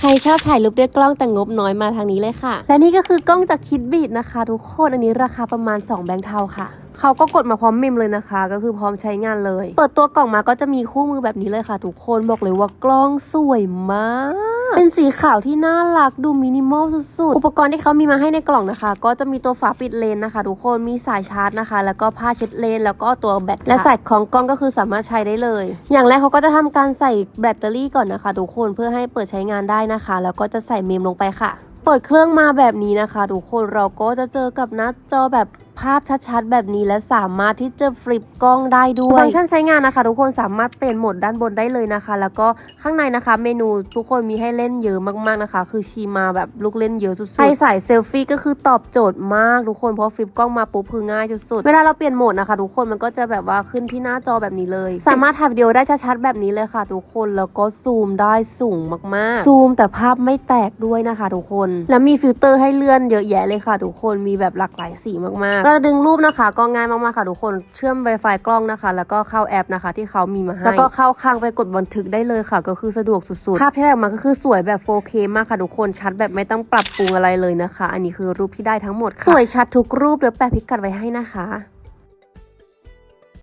ใครชอบถ่ายรูปด้วยกล้องแต่งบน้อยมาทางนี้เลยค่ะ และนี่ก็คือกล้องจากคิดบีดนะคะ ทุกคนอันนี้ราคาประมาณ 2 แบงค์เทาค่ะเขาก็กดมาพร้อมเมมเลยนะคะ ก็คือพร้อมใช้งานเลย เปิดตัวกล่องมาก็จะมีคู่มือแบบนี้เลยค่ะ ทุกคนบอกเลยว่ากล้องสวยมาก เป็นสีขาวที่น่ารักดูมินิมอลสุดๆ อุปกรณ์ที่เขามีมาให้ในกล่องนะคะ ก็จะมีตัวฝาปิดเลนนะคะ ทุกคนมีสายชาร์จนะคะ แล้วก็ผ้าเช็ดเลน แล้วก็ตัวแบตและสายของกล้องก็คือสามารถใช้ได้เลย อย่างแรกเขาก็จะทำการใส่แบตเตอรี่ก่อนนะคะ ทุกคนเพื่อให้เปิดใช้งานได้นะคะ แล้วก็จะใส่เมมลงไปค่ะ เปิดเครื่องมาแบบนี้นะคะ ทุกคนเราก็จะเจอกับหน้าจอแบบ ภาพชัดๆ แบบนี้และสามารถที่จะฟลิปกล้องได้ด้วยฟังก์ชันใช้งานนะคะ ทุกคนสามารถเปลี่ยนโหมดด้านบนได้เลยนะคะ แล้วก็ข้างในนะคะ เมนูทุกคนมีให้เล่นเยอะมากๆนะคะ คือชีมาแบบลูกเล่นเยอะสุดๆใครสายเซลฟี่ก็คือตอบโจทย์มากทุกคนเพราะฟลิปกล้องมาปุ๊บคือง่ายสุดๆเวลาเราเปลี่ยนโหมดนะคะ ทุกคนมันก็จะแบบว่าขึ้นที่หน้าจอแบบนี้เลย สามารถถ่ายวิดีโอได้ชัดๆแบบนี้เลยค่ะ ทุกคนแล้วก็ซูมได้สูงมากๆ ซูมแต่ภาพไม่แตกด้วยนะคะ ทุกคน แล้วมีฟิลเตอร์ให้เลื่อนเยอะแยะเลยค่ะ ทุกคนมีแบบหลากหลายสีมากๆเราดึงรูปนะคะ ก็ง่ายมากๆค่ะทุกคนเชื่อม Wi-Fi กล้องนะคะ แล้วก็เข้าแอปนะคะ ที่เขามีมาให้ แล้วก็เข้าค้างไปกดบันทึกได้เลยค่ะ ก็คือสะดวกสุดๆภาพที่ได้ออกมาก็คือสวยแบบ 4K มากค่ะทุกคนชัดแบบไม่ต้องปรับปรุงอะไรเลยนะคะ อันนี้คือรูปที่ได้ทั้งหมดค่ะสวยชัดทุกรูปเดี๋ยวแปะพิกัดไว้ให้นะคะ